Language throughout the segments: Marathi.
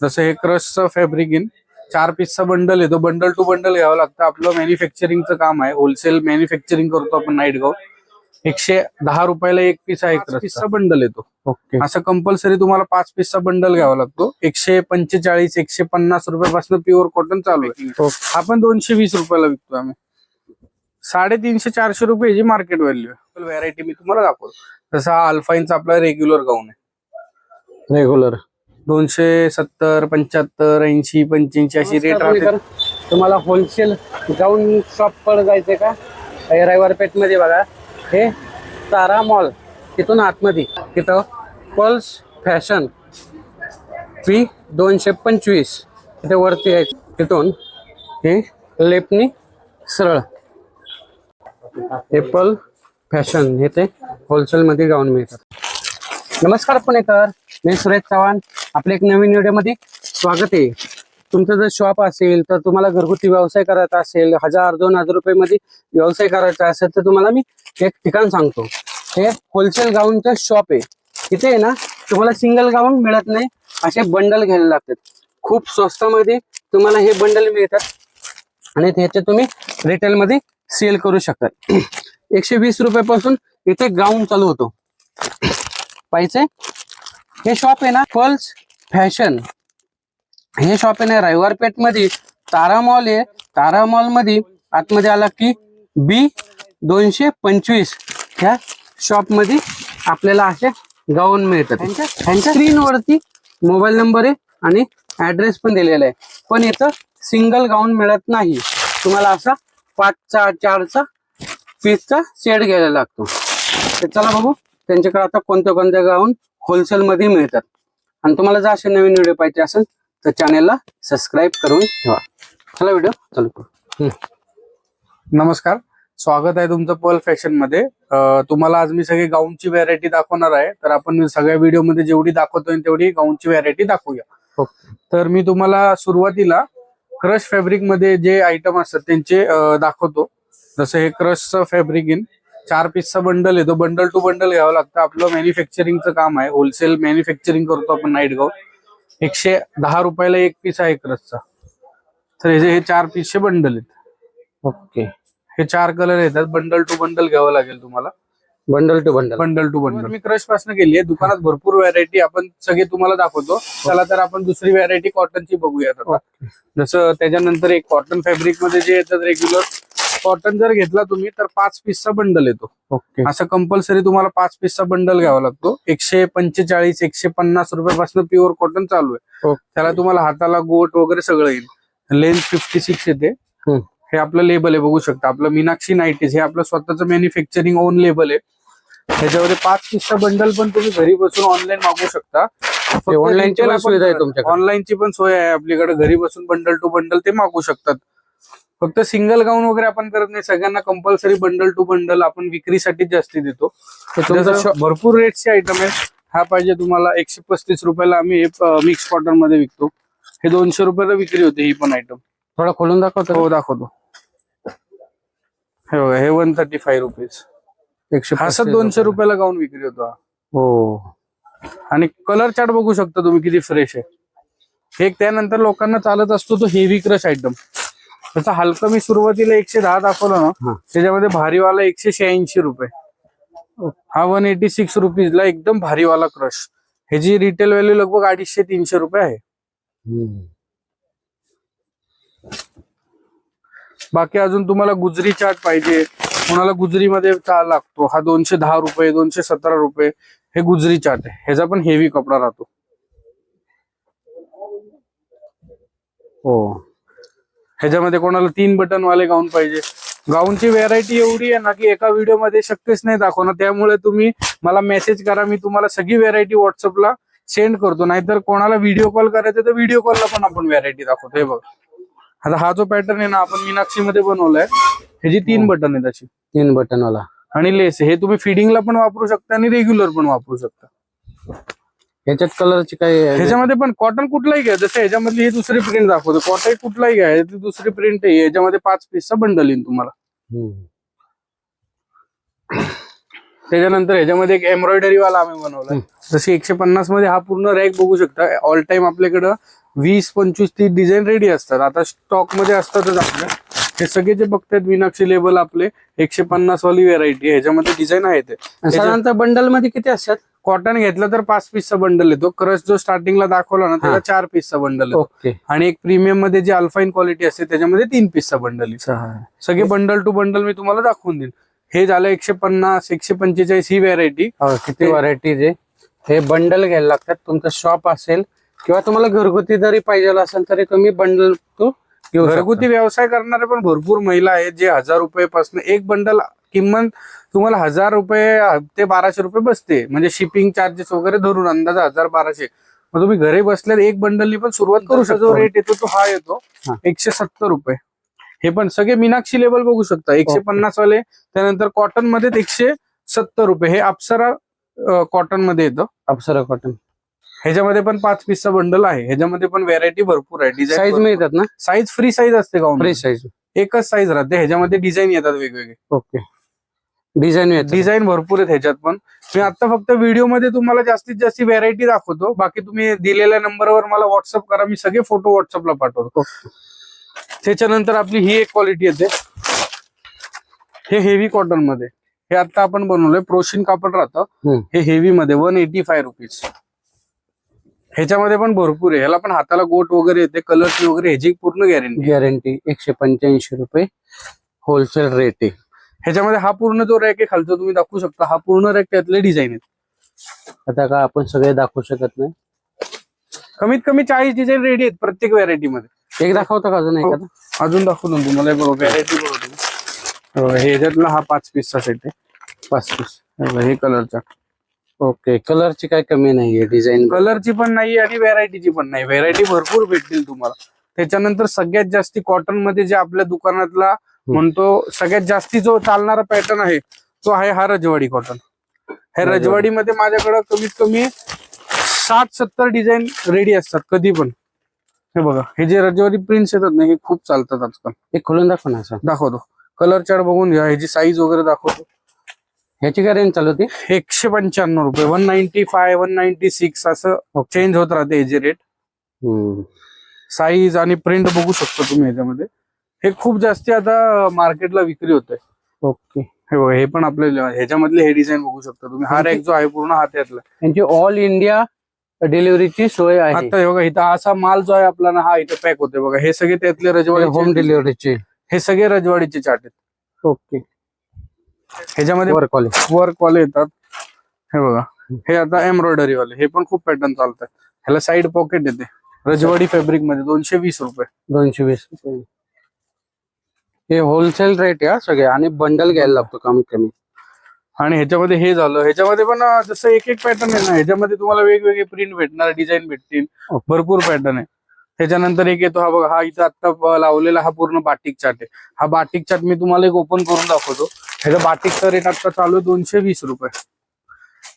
जसं हे क्रशचं फॅब्रिक इन चार पीसचा बंडल येतो बंडल टू बंडल घ्यावं लागतं. आपलं मॅन्युफॅक्चरिंगचं काम आहे. होलसेल मॅन्युफॅक्चरिंग करतो आपण नाईट गाव एकशे दहा रुपयाला एक पीस आहे पीसचा बंडल येतो ओके असं कंपल्सरी तुम्हाला पाच पीसचा बंडल घ्यावा लागतो. एकशे पंचेचाळीस एकशे पन्नास रुपयापासून प्युअर कॉटन चालू आहे. आपण दोनशे वीस रुपयाला विकतो आम्ही. साडेतीनशे चारशे रुपये जी मार्केट व्हॅल्यू आहे. व्हरायटी मी तुम्हाला दाखवतो. जसं हा अल्फाईनचा आपला रेग्युलर गाऊन आहे. रेग्युलर दोनशे सत्तर पंच्याहत्तर ऐंशी पंच्याऐंशी अशी रेट राहते. तुम्हाला होलसेल जाऊन शॉपकडे जायचंय का? रविवार पेठमध्ये बघा. हे तारा मॉल तिथून आतमध्ये. तिथं पल्स फॅशन पी दोनशे पंचवीस. तिथे वरती आहे. तिथून हे लेपनी सरळ. एपल फॅशन हे ते होलसेलमध्ये गाऊन मिळतात. नमस्कार पुणेकर. मी सुरेश चव्हाण आपल्या एक नवीन व्हिडिओमध्ये स्वागत आहे. तुमचं जर शॉप असेल तर तुम्हाला घरगुती व्यवसाय करायचा असेल हजार दोन हजार रुपये मध्ये व्यवसाय करायचा असेल तर तुम्हाला मी एक ठिकाण सांगतो. हे होलसेल गाऊनचं शॉप आहे. इथे आहे ना तुम्हाला सिंगल गाऊन मिळत नाही असे बंडल घ्यायला लागतात. खूप स्वस्तामध्ये तुम्हाला हे बंडल मिळतात आणि त्याचे तुम्ही रिटेलमध्ये सेल करू शकतात एकशे वीस रुपयापासून इथे गाऊन चालू होतो. पाहिजे हे शॉप आहे ना पल्स फॅशन हे शॉप आहे ना रविवार पेठमध्ये तारा मॉल आहे. तारा मॉलमध्ये आतमध्ये आला की बी दोनशे पंचवीस ह्या शॉपमध्ये आपल्याला असे गाऊन मिळतात. त्यांच्या स्क्रीन वरती मोबाईल नंबर आहे आणि ऍड्रेस पण दिलेला आहे. पण इथं सिंगल गाऊन मिळत नाही. तुम्हाला असा पाचचा चारचा पीसचा सेट घ्यायला लागतो. तर चला बघू त्यांच्याकडे आता कोणते कोणते गाऊन होलसेल मध्ये मिळतात. आणि तुम्हाला जर असे नवीन व्हिडिओ पाहिजे असेल तर चॅनेलला सबस्क्राईब करून ठेवा. चला व्हिडिओ चालू करू. नमस्कार. स्वागत आहे तुमचं पर्ल फॅशनमध्ये. तुम्हाला आज मी सगळी गाऊनची व्हरायटी दाखवणार आहे. तर आपण सगळ्या व्हिडिओमध्ये जेवढी दाखवतोय तेवढी गाऊनची व्हरायटी दाखवूया. तर मी तुम्हाला सुरुवातीला क्रश फॅब्रिकमध्ये जे आयटम असतात त्यांचे दाखवतो. जसं हे क्रशचं फॅब्रिक इन चार पीसचा बंडल येतो बंडल टू बंडल घ्यावं लागतं. आपलं मॅन्युफॅक्चरिंगचं काम आहे. होलसेल मॅन्युफॅक्चरिंग करतो आपण नाईट गाव एकशे दहा रुपयाला एक पीस आहे क्रशचा तर हे जे हे चार पीसचे बंडल आहेत. ओके. हे चार कलर येतात. बंडल टू बंडल घ्यावं लागेल तुम्हाला. Bundle to bundle bundle to bundle मी क्रशपासून केली आहे दुकानात भरपूर व्हरायटी आपण सगळे तुम्हाला दाखवतो. चला तर आपण दुसरी व्हरायटी कॉटनची बघूयात आता. जसं त्याच्यानंतर एक कॉटन फॅब्रिकमध्ये जे येतात रेग्युलर कॉटन जर घेतला तुम्ही तर पाच पीसचा बंडल येतो. ओके. असं कंपल्सरी तुम्हाला पाच पीसचा बंडल घ्यावा लागतो. एकशे पंचेचाळीस एकशे पन्नास रुपयापासून प्युअर कॉटन चालू आहे. त्याला तुम्हाला हाताला गोट वगैरे सगळं येईल. लेंथ फिफ्टी सिक्स येते. हे आपलं लेबल आहे बघू शकता. आपलं मीनाक्षी नाईटीज हे आपलं स्वतःचं मॅन्युफॅक्चरिंग ओन लेबल आहे. ह्याच्यामध्ये पाच पीसचा बंडल पण तुम्ही घरी बसून ऑनलाईन मागू शकता. online ची पण सुविधा आहे तुमच्याकडे? ऑनलाईनची पण सोय आहे आपल्याकडे. घरी बसून बंडल टू बंडल ते मागू शकतात. फक्त सिंगल गाऊन वगैरे आपण करत नाही. सगळ्यांना कंपल्सरी बंडल टू बंडल आपण विक्रीसाठीच जास्ती देतो. भरपूर रेटचे आयटम आहेत हा पाहिजे तुम्हाला एकशे पस्तीस रुपयाला आम्ही मिक्स कॉटनमध्ये विकतो. हे दोनशे रुपयाला विक्री होते ही पण आयटम थोडा खोलून दाखवतो हो दाखवतो. हे बघा हे वन थर्टी फाईव्ह रुपीज एकशे पस्तीस दोनशे रुपये. रुपयाला गाऊन विक्री होतो हा. हो. आणि कलर चार्ट बघू शकता तुम्ही किती फ्रेश आहे. एक त्यानंतर लोकांना चालत असतो तो हेवी क्रश आयटम त्याचा हलका मी सुरुवातीला एकशे दहा दाखवला ना. त्याच्यामध्ये भारीवाला एकशे शहाऐंशी रुपये. हा वन एटी सिक्स रुपीजला एकदम भारीवाला क्रश. ह्याची रिटेल व्हॅल्यू लगभग अडीचशे तीनशे रुपये आहे. बाकी अजून तुम्हाला गुजरी चार्ट पाहिजे. कोणाला गुजरीमध्ये चा लागतो. हा दोनशे दहा रुपये दोनशे सतरा रुपये हे गुजरी चार्ट आहे. ह्याचा पण हेवी कपडा राहतो. हो. ह्याच्यामध्ये कोणाला तीन बटन वाले गाऊन पाहिजे. गाऊनची व्हेरायटी एवढी आहे ना की एका व्हिडिओमध्ये शक्यच नाही दाखवणं त्यामुळे तुम्ही मला मेसेज करा मी तुम्हाला सगळी व्हेरायटी व्हॉट्सअपला सेंड करतो. नाहीतर कोणाला व्हिडिओ कॉल करायचा तर व्हिडिओ कॉलला पण आपण व्हेरायटी दाखवतो. हे बघ. आता हा जो पॅटर्न आहे ना आपण मीनाक्षी मध्ये बनवलाय. ह्याची तीन बटन आहेत अशी. तीन बटन वाला. आणि लेस हे तुम्ही फिडिंगला पण वापरू शकता आणि रेग्युलर पण वापरू शकता. ह्याच्यात कलरची काही ह्याच्यामध्ये पण कॉटन कुठलाही घ्या. जसं ह्याच्यामधली ही दुसरी प्रिंट दाखवतो. कॉटन कुठलाही घ्या. ह्याची दुसरी प्रिंट आहे ह्याच्यामध्ये पाच पीसचा बंडल येईल तुम्हाला. त्याच्यानंतर ह्याच्यामध्ये एक एम्ब्रॉयडरी वाला आम्ही बनवलाय. हम्म. जशी एकशे पन्नासमध्ये हा पूर्ण रॅक बघू शकता. ऑल टाइम आपल्याकडं वीस पंचवीस तीस डिझाईन रेडी असतात. आता स्टॉकमध्ये असतातच आपल्या. हे सगळे जे बघतात मीनाक्षी लेबल आपले एकशे पन्नास वाली व्हेरायटी ह्याच्यामध्ये डिझाईन आहे ते साधारणतः बंडलमध्ये किती असतात? कॉटन घेतलं तर पाच पीसचा बंडल येतो. क्रश जो स्टार्टिंगला दाखवला ना त्याला. चार पीसचा बंडल येतो. ओके. आणि एक प्रीमियममध्ये जे अल्फाईन क्वालिटी असते त्याच्यामध्ये तीन पीसचा बंडल येतो. सगळे बंडल टू बंडल मी तुम्हाला दाखवून देईन. हे झालं एकशे पन्नास एकशे पंचेचाळीस ही व्हेरायटी हो, किती व्हरायटीज आहे हे बंडल घ्यायला लागतात. तुमचं शॉप असेल किंवा तुम्हाला घरगुती जरी पाहिजे असेल तरी तुम्ही बंडल तो. घरगुती व्यवसाय करणारे पण भरपूर महिला आहेत जे हजार रुपयापासून एक बंडल किंमत तुम्हाला हजार रुपये ते बाराशे रुपये बसते. म्हणजे शिपिंग चार्जेस वगैरे धरून अंदाज हजार बाराशे. मग तुम्ही घरी बसल्या एक बंडलनी पण सुरुवात करू शकता जो रेट येतो तो हा येतो. हा. एकशे सत्तर रुपये. हे पण सगळे मीनाक्षी लेबल बघू शकता. एकशे. पन्नास वाले त्यानंतर कॉटनमध्ये एकशे सत्तर रुपये. हे अप्सरा कॉटनमध्ये येतं. अप्सरा कॉटन ह्याच्यामध्ये पण पाच पीसचा बंडल आहे. ह्याच्यामध्ये पण व्हेरायटी भरपूर आहे. साईज डिझाईन मिळतात ना? साईज फ्री साईज असते का फ्री साईज एकच साईज राहते. ह्याच्यामध्ये डिझाईन येतात वेगवेगळे. ओके. डिझाईन डिझाईन भरपूर आहेत ह्याच्यात पण. मी आता फक्त व्हिडिओमध्ये तुम्हाला जास्तीत जास्त व्हेरायटी दाखवतो. बाकी तुम्ही दिलेल्या नंबरवर मला व्हॉट्सअप करा. मी सगळे फोटो व्हॉट्सअपला पाठवतो. त्याच्यानंतर आपली ही एक क्वालिटी येते. हे हेवी कॉटनमध्ये. हे आता आपण बनवलंय. प्रोशिन कापड राहतं. हम्म. हे हेवी मध्ये. वन एटी फाय रुपीज ह्याच्यामध्ये पण भरपूर आहे. ह्याला पण हाताला गोट वगैरे येते. कलर्स वगैरे ह्याची पूर्ण गॅरंटी गॅरंटी एकशे पंच्याऐंशी रुपये होलसेल रेट आहे. ह्याच्यामध्ये हा पूर्ण जो रॅक आहे खालचा तुम्ही दाखवू शकता हा पूर्ण रॅक त्यातले डिझाईन आहेत. आता का आपण सगळे दाखवू शकत नाही? कमीत कमी चाळीस डिझाईन रेडी आहेत प्रत्येक व्हरायटी मध्ये. एक दाखवतो का अजून हो. एखादा अजून दाखवतो तुम्हाला हे व्हरायटी. हे बघा, हे ह्याच्यातला हा पाच पीसचा सेट आहे. पाच पीस हे हे कलरचा ओके कलरची काय कमी नाहीये डिझाईन कलरची पण नाही आणि व्हेरायटीची पण नाही. व्हेरायटी भरपूर भेटतील तुम्हाला. त्याच्यानंतर सगळ्यात जास्ती कॉटनमध्ये जे आपल्या दुकानातला म्हणतो सगळ्यात जास्ती जो चालणारा पॅटर्न आहे तो आहे हा रजवाडी कॉटन हे रजवाडी. रजवाडीमध्ये माझ्याकडे कमीत कमी साठ सत्तर डिझाईन रेडी असतात कधी पण. हे बघा हे जे रजवाडी प्रिंट्स येतात ना हे खूप चालतात आजकाल. एक खोलून दाखव ना असं. दाखवतो. कलर चार्ट बघून घ्या ह्याची साईज वगैरे दाखवतो. ह्याची काय रेंज चालू होती? एकशे पंच्याण्णव रुपये one ninety five one ninety six असं चेंज होत राहते ह्याचे रेट. साईज आणि प्रिंट बघू शकता तुम्ही ह्याच्यामध्ये. हे खूप जास्ती आता मार्केटला विक्री होते ओके. हे बघा हे पण आपले ह्याच्यामधले हे डिझाईन बघू शकता तुम्ही. हा रॅक जो आहे पूर्ण हात्यातला यांची ऑल इंडिया डिलिव्हरीची सोय आहे. आता हे बघा इथं असा माल जो आहे आपला ना हा इथं पॅक होते बघा हे सगळे त्यातले होम रजवाडी डिलिव्हरीची हे सगळे रजवाडीचे चार्ट आहेत. ओके. ह्याच्यामध्ये वर कॉलेज वर्क वाले येतात. हे बघा हे आता एम्ब्रॉयडरी वाले. हे पण खूप पॅटर्न चालतात ह्याला साईड पॉकेट येते. रजवाडी फॅब्रिकमध्ये दोनशे वीस रुपये. दोनशे वीस रुपये. हे होलसेल रेट आहे हा सगळे आणि बंडल घ्यायला लागतो कमीत कमी. आणि ह्याच्यामध्ये हे झालं ह्याच्यामध्ये पण जसं एक एक पॅटर्न आहे ना ह्याच्यामध्ये तुम्हाला वेगवेगळे प्रिंट भेटणार डिझाईन भेटतील Okay. भरपूर पॅटर्न आहे. त्याच्यानंतर एक येतो हा बघा हा इथं आता लावलेला हा पूर्ण बाटिक चार्ट आहे. हा बाटिक चार्ट मी तुम्हाला एक ओपन करून दाखवतो. ह्याचा बाटिकचा रेट आता चालू आहे दोनशे वीस रुपये.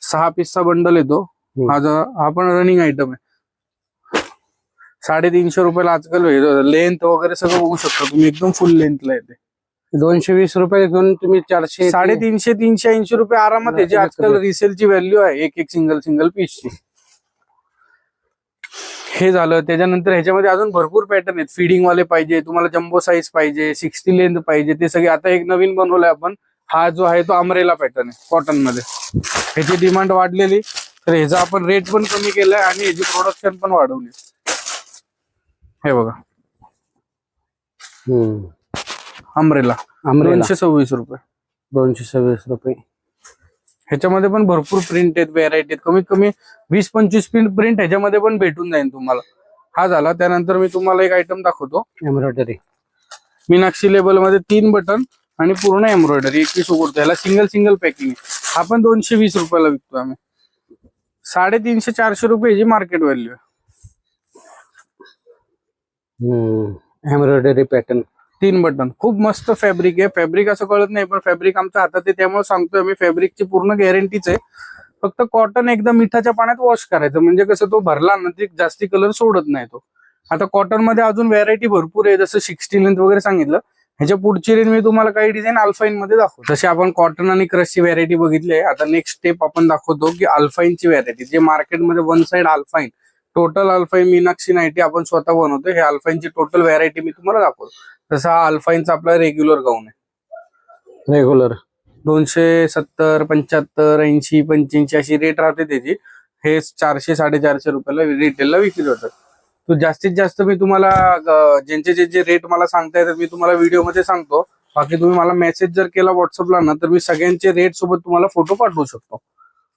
सहा पीसचा बंडल येतो. हा. जो- हा पण रनिंग आयटम आहे. साडेतीनशे रुपयाला आजकाल लेंथ वगैरे सगळं बघू शकता तुम्ही. एकदम फुल लेंथला येते. दोनशे वीस रुपये घेऊन तुम्ही चारशे साडेतीनशे तीनशे ऐंशी रुपये आरामात आहे. जे आजकाल. रिसेलची व्हॅल्यू आहे एक एक सिंगल सिंगल पीसची हे झालं. त्याच्यानंतर ह्याच्यामध्ये अजून भरपूर पॅटर्न आहेत. फिडिंग वाले पाहिजे तुम्हाला जम्बो साईज पाहिजे सिक्स्टी लेंथ पाहिजे ते सगळे. आता एक नवीन बनवलाय आपण. हा जो आहे तो अमरेला पॅटर्न आहे कॉटनमध्ये. ह्याची डिमांड वाढलेली. तर ह्याचा आपण रेट पण कमी केलाय आणि ह्याची प्रोडक्शन पण वाढवली. हे बघा. हम्म. अमरेला अमरेला दोनशे सव्वीस रुपये. दोनशे सव्वीस रुपये. ह्याच्यामध्ये पण भरपूर प्रिंट आहेत व्हेरायटी आहेत. कमीत कमी वीस पंचवीस प्रिंट प्रिंट ह्याच्यामध्ये पण भेटून जाईल तुम्हाला. हा झाला. त्यानंतर मी तुम्हाला एक आयटम दाखवतो. एम्ब्रॉयडरी मीनाक्षी लेबलमध्ये तीन बटन आणि पूर्ण एम्ब्रॉयडरी एकवीस उघडतो. ह्याला सिंगल सिंगल पॅकिंग आहे. हा पण दोनशे वीस रुपयाला विकतो आम्ही. साडेतीनशे चारशे रुपये मार्केट व्हॅल्यू आहे. एम्ब्रॉयडरी पॅटर्न तीन बटन. खूप मस्त फॅब्रिक आहे. फॅब्रिक असं कळत नाही पण फॅब्रिक आमच्या हातात आहे त्यामुळे सांगतोय मी फॅब्रिकची पूर्ण गॅरंटीच आहे. फक्त कॉटन एकदा मिठाच्या पाण्यात वॉश करायचं. म्हणजे कसं तो भरला ना ते जास्ती कलर सोडत नाही तो. आता कॉटनमध्ये अजून व्हरायटी भरपूर आहे. जसं सिक्स्टी लेंथ वगैरे सांगितलं. ह्याच्या पुढची रेंज मी तुम्हाला काही डिझाईन अल्फाईन मध्ये दाखवतो. जसे आपण कॉटन आणि क्रशची व्हरायटी बघितली आहे. आता नेक्स्ट स्टेप आपण दाखवतो की अल्फाईनची व्हरायटी जे मार्केटमध्ये one side alpine total alpine Meenakshi nightie आपण स्वतः बनवतो हे अल्फाईनची टोटल व्हॅरायटी मी तुम्हाला दाखवतो. जसा हा अल्फाईनचा आपला रेग्युलर गाऊन आहे. रेग्युलर दोनशे सत्तर पंच्याहत्तर ऐंशी पंच्याऐंशी अशी रेट राहते त्याची. हे चारशे साडेचारशे रुपयाला रिटेलला विक्री होतात. तो जास्तीत जास्त मी तुम्हाला ज्यांचे जे जे रेट मला सांगता येतात मी तुम्हाला व्हिडिओमध्ये सांगतो. बाकी तुम्ही मला मेसेज जर केला व्हॉट्सअपला ना तर मी सगळ्यांचे रेट सोबत तुम्हाला फोटो पाठवू शकतो.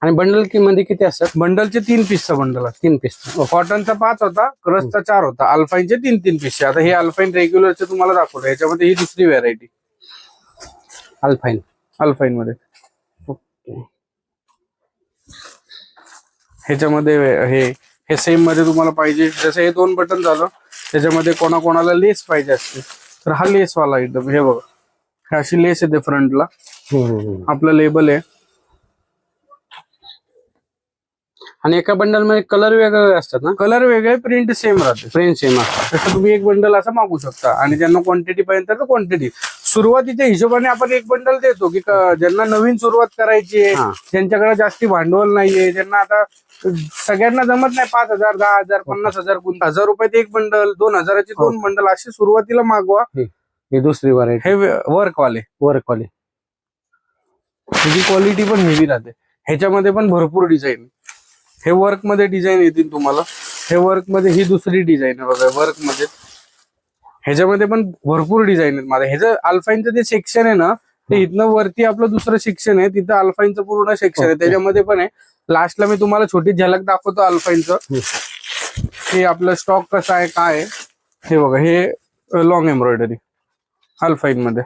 आणि बंडल की मध्ये किती असतात? बंडलचे तीन पीसचा बंडल तीन पीस कॉटनचा पाच होता क्रसचा चार होता. अल्फाईनचे तीन तीन पीसचे आता हे अल्फाईन रेग्युलरचे तुम्हाला दाखवतो. याच्यामध्ये ही दुसरी व्हॅरायटी अल्फाईन अल्फाईन मध्ये. ओके ह्याच्यामध्ये हे हे सेममध्ये तुम्हाला पाहिजे. जसं हे दोन बटन झालं त्याच्यामध्ये कोणाकोणाला लेस पाहिजे असते. तर हा लेस वाला एकदम हे बघा. हे अशी लेस येते फ्रंटला आपलं लेबल आहे. आणि एका बंडलमध्ये कलर वेगवेगळे असतात ना? कलर वेगळे प्रिंट सेम राहते. फ्रेंड सेम असतात. तसं तुम्ही एक बंडल असं मागू शकता. आणि ज्यांना क्वांटिटी पाहिजे तर क्वांटिटी सुरुवातीच्या हिशोबाने आपण एक बंडल देतो की ज्यांना नवीन सुरुवात करायची आहे हा. ज्यांच्याकडे जास्ती भांडवल नाहीये ज्यांना आता सगळ्यांना जमत नाही पाच हजार दहा हजार पन्नास हजार हजार रुपयात एक बंडल दोन हजाराचे दोन बंडल असे सुरुवातीला मागवा. ही दुसरी व्हरायटी हे वर्क वाले वर्क वाली त्याची क्वालिटी पण हेवी राहते. ह्याच्यामध्ये पण भरपूर डिझाईन हे वर्कमध्ये डिझाईन येतील तुम्हाला. हे वर्कमध्ये ही दुसरी डिझाईन आहे बघा वर्कमध्ये. ह्याच्यामध्ये पण भरपूर डिझाईन आहेत. माझ्या ह्याचं अल्फाईनचं जे सेक्शन आहे ना ते इथनं वरती आपलं दुसरं सेक्शन आहे. तिथं अल्फाईनचं पूर्ण सेक्शन आहे. त्याच्यामध्ये पण आहे. लास्टला मी तुम्हाला छोटी झलक दाखवतो अल्फाईनचं हे आपलं स्टॉक कसं आहे काय आहे. हे बघा हे लॉंग एम्ब्रॉयडरी अल्फाईन मध्ये.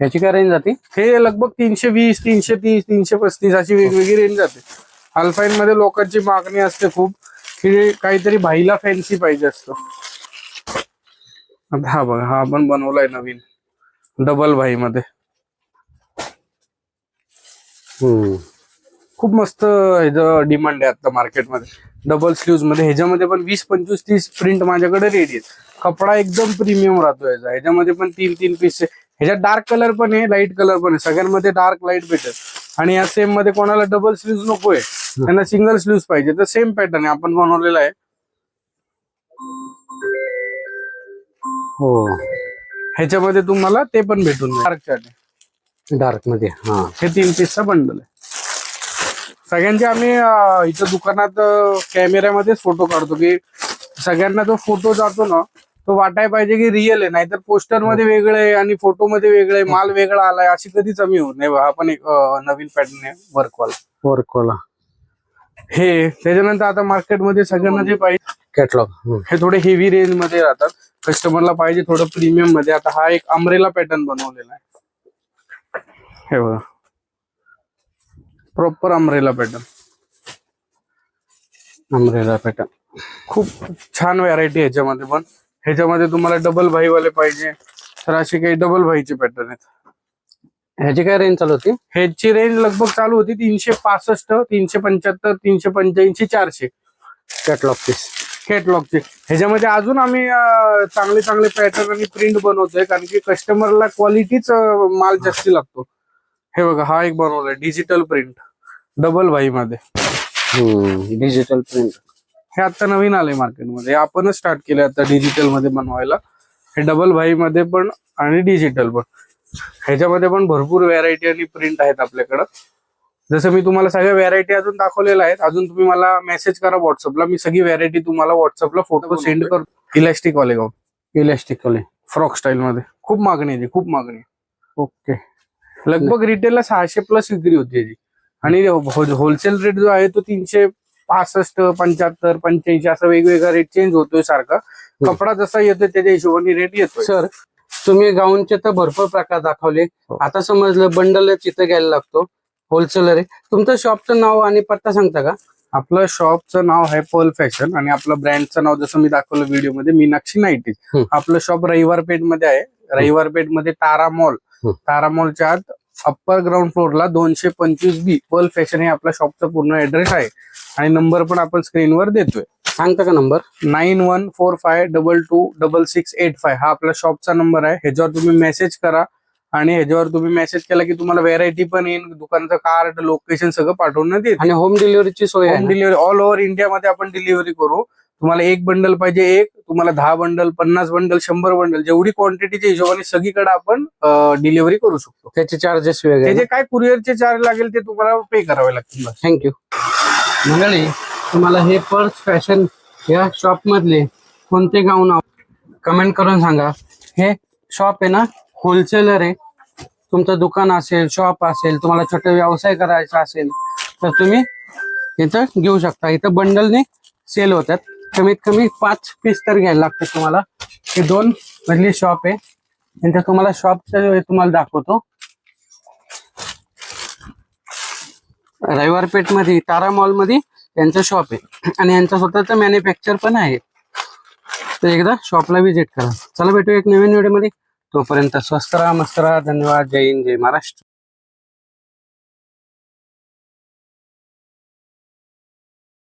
ह्याची काय रेंज जाते? हे लगभग तीनशे वीस तीनशे तीस तीनशे पस्तीस अशी वेगवेगळी रेंज जाते. अल्फाईन मध्ये लोकांची मागणी असते खूप की काहीतरी भाईला फॅन्सी पाहिजे असतं. आता हा बघा हा आपण बनवलाय नवीन. डबल भाई मध्ये. खूप मस्त ह्याचं डिमांड आहे आता मार्केटमध्ये डबल स्लीव्हमध्ये. ह्याच्यामध्ये पण वीस पंचवीस तीस प्रिंट माझ्याकडे रेडी आहेत. कपडा एकदम प्रीमियम राहतो याचा ह्याच्यामध्ये पण तीन तीन पीस ह्याच्यात डार्क कलर पण आहे लाइट कलर पण आहे. सगळ्यांमध्ये डार्क लाइट भेटेल. आणि या सेममध्ये कोणाला डबल स्लीव्ह नकोय. त्यांना सिंगल स्लीव्ह पाहिजे. तर सेम पॅटर्न आहे. आपण बनवलेला आहे. हो. ह्याच्यामध्ये तुम्हाला ते पण भेटून डार्क चार्ट डार्कमध्ये हा. हे तीन पीसचा बंडल आहे. सगळ्यांचे आम्ही इथं दुकानात कॅमेऱ्यामध्येच फोटो काढतो की सगळ्यांना तो फोटो जातो ना तो वाटाय पाहिजे की रिअल आहे. नाहीतर पोस्टरमध्ये वेगळं आहे आणि फोटो मध्ये वेगळं आहे. माल वेगळा आलाय. अशी कधीच आम्ही होत नाही बा. हा पण एक अं, नवीन पॅटर्न आहे वर्कवाला वर्क वाला हे त्याच्यानंतर आता मार्केटमध्ये सगळ्यांना जे पाहिजे कॅटलॉग हे. थोडे हेवी रेंजमध्ये राहतात. कस्टमरला पाहिजे थोडं प्रीमियममध्ये. आता हा एक अमरेला पॅटर्न बनवलेला आहे. हे बघा. Proper umbrella pattern umbrella pattern खूप छान व्हरायटी ह्याच्यामध्ये पण. ह्याच्यामध्ये तुम्हाला डबल भाईवाले पाहिजे. तर असे काही डबल भाईचे पॅटर्न आहेत. ह्याची काय रेंज चालू होती? ह्याची रेंज लगभग चालू होती तीनशे पासष्ट तीनशे पंच्याहत्तर तीनशे पंच्याऐंशी चारशे कॅटलॉग पीस कॅटलॉगचे ह्याच्यामध्ये अजून आम्ही अं, चांगले चांगले पॅटर्न आणि प्रिंट बनवतोय. कारण की कस्टमरला क्वालिटीच माल जास्ती लागतो. हे बघा हा एक बनवलाय. डिजिटल प्रिंट डबल भाई मध्ये डिजिटल प्रिंट हे आता नवीन आलंय मार्केटमध्ये. हे आपणच स्टार्ट केलं आता डिजिटलमध्ये बनवायला. हे डबल भाई मध्ये पण आणि डिजिटल पण. ह्याच्यामध्ये पण भरपूर व्हरायटी आणि प्रिंट आहेत आपल्याकडं. जसं मी तुम्हाला सगळ्या व्हरायटी अजून दाखवलेल्या आहेत. अजून तुम्ही मला मेसेज करा व्हॉट्सअपला मी सगळी व्हरायटी तुम्हाला व्हॉट्सअपला फोटो सेंड करतो इलास्टिक वाले गाऊन इलेस्टिक वाले. फ्रॉक स्टाईल मध्ये. खूप मागणी आहे खूप मागणी. ओके लगभग रिटेलला सहाशे प्लस विक्री होती याची. आणि होलसेल रेट जो आहे तो तीनशे पासष्ट पंच्याहत्तर पंच्याऐंशी असा वेगवेगळा रेट चेंज होतोय सारखा. कपडा जसा येतोय त्याच्या हिशोबाने रेट येतोय. सर तुम्ही गाऊनचे तर भरपूर प्रकार दाखवले. हो. आता समजलं बंडल चित्र घ्यायला लागतो. होलसेलर आहे. तुमचं शॉपचं नाव आणि पत्ता सांगता का? आपलं शॉपचं नाव आहे पर्ल फॅशन आणि आपलं ब्रँडचं नाव जसं मी दाखवलं व्हिडिओमध्ये मीनाक्षी नाईटीज. आपलं शॉप रविवार पेठमध्ये आहे. रविवार पेठमध्ये तारा मॉल. तारा मॉलच्या आत अप्पर ग्राउंड फ्लोअरला दोनशे पंचवीस बी पर्ल फॅशन हे आपल्या शॉपचा पूर्ण ऍड्रेस आहे. आणि नंबर पण आपण स्क्रीनवर देतोय. सांगता का number nine one four five double two double six eight five हा आपला शॉपचा नंबर आहे. ह्याच्यावर तुम्ही मेसेज करा. आणि ह्याच्यावर तुम्ही मेसेज केला की तुम्हाला व्हेरायटी पण येईल. दुकानाचं कार्ड लोकेशन सगळं पाठवण्यात येईल आणि होम डिलिव्हरीची सोय होम? डिलिव्हरी ऑल ओव्हर इंडियामध्ये आपण डिलिव्हरी करू. तुम्हाला एक बंडल पाहिजे एक तुम्हाला दहा बंडल पन्नास बंडल शंभर बंडल जेवढी क्वांटिटीच्या हिशोबाने सगळीकडे आपण डिलिव्हरी करू शकतो. त्याचे चार्जेस वेगळे त्याचे काय कुरिअरचे चार्ज लागेल ते तुम्हाला पे करावे लागतील. थँक्यू मंडळी तुम्हाला हे पर्स फॅशन या शॉप मधले कोणते गाऊन कमेंट करून सांगा. हे शॉप आहे ना होलसेलर आहे. तुमचं दुकान असेल शॉप असेल तुम्हाला छोटे व्यवसाय करायचा असेल तर तुम्ही इथं घेऊ शकता. इथं बंडलने सेल होतात. कमीत कमी पाच पीस तर घ्यायला लागते तुम्हाला. हे दोन मधली शॉप आहे. नंतर तुम्हाला शॉपचा तुम्हाला दाखवतो. रविवार पेठमध्ये तारा मॉलमध्ये यांचं शॉप आहे. आणि यांचं स्वतःच मॅन्युफॅक्चर पण आहे. तर एकदा शॉपला व्हिजिट करा. चला भेटू एक नवीन व्हिडिओमध्ये. तोपर्यंत स्वस्त राहा मस्त राहा. धन्यवाद. जय हिंद जय महाराष्ट्र.